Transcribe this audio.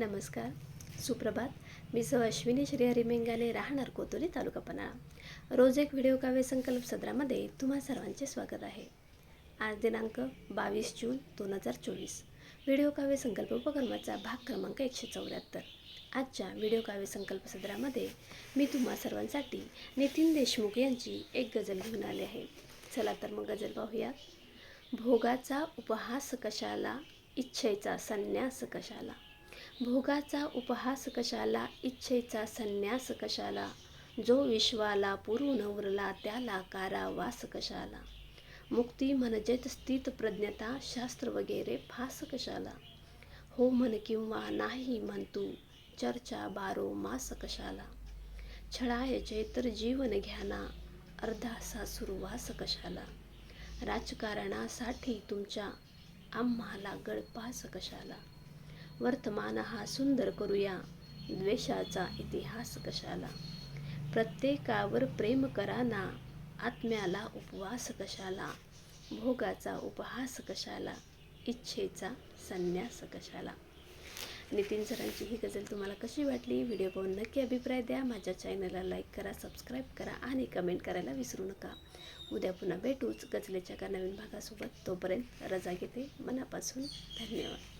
नमस्कार. सुप्रभात. मी सौ अश्विनी श्रीहरी मेंगाने राहणार कोतोली तालुका पन्हाळा. रोज एक व्हिडिओ काव्य संकल्प सदरामध्ये तुम्हा सर्वांचे स्वागत आहे. आज दिनांक बावीस जून दोन हजार चोवीस. व्हिडिओ काव्य संकल्प उपक्रमाचा भाग क्रमांक एकशे चौऱ्याहत्तर. आजच्या व्हिडिओ काव्य संकल्प सदरामध्ये मी तुम्हा सर्वांसाठी नितीन देशमुख यांची एक गजल घेऊन आले आहे. चला तर मग गजल पाहूया. भोगाचा उपहास कशाला? इच्छेचा संन्यास कशाला? भोगाचा उपहास कशाला इच्छेचा संन्यास कशाला? जो विश्वाला पुरून उरला त्याला कारावास कशाला? मुक्ती म्हणजेच स्थित प्रज्ञता शास्त्र वगैरे फास कशाला? हो म्हण किंवा नाही म्हणतू चर्चा बारो मास कशाला? छळायचे तर जीवन घ्याना अर्धासा सुरवास कशाला? राजकारणासाठी तुमच्या आम्हाला गळपास कशाला? वर्तमान हा सुंदर करूया. द्वेषाचा इतिहास कशाला? प्रत्येकावर प्रेम कराना आत्म्याला उपवास कशाला? भोगाचा उपहास कशाला? इच्छेचा संन्यास कशाला? नितीन सरांची ही गझल तुम्हाला कशी वाटली? व्हिडिओ पाहून नक्की अभिप्राय द्या. माझ्या चॅनलला लाईक करा सबस्क्राईब करा आणि कमेंट करायला विसरू नका. उद्या पुन्हा भेटूच गझलेच्या का नवीन भागासोबत. तोपर्यंत रजा घेते. मनापासून धन्यवाद.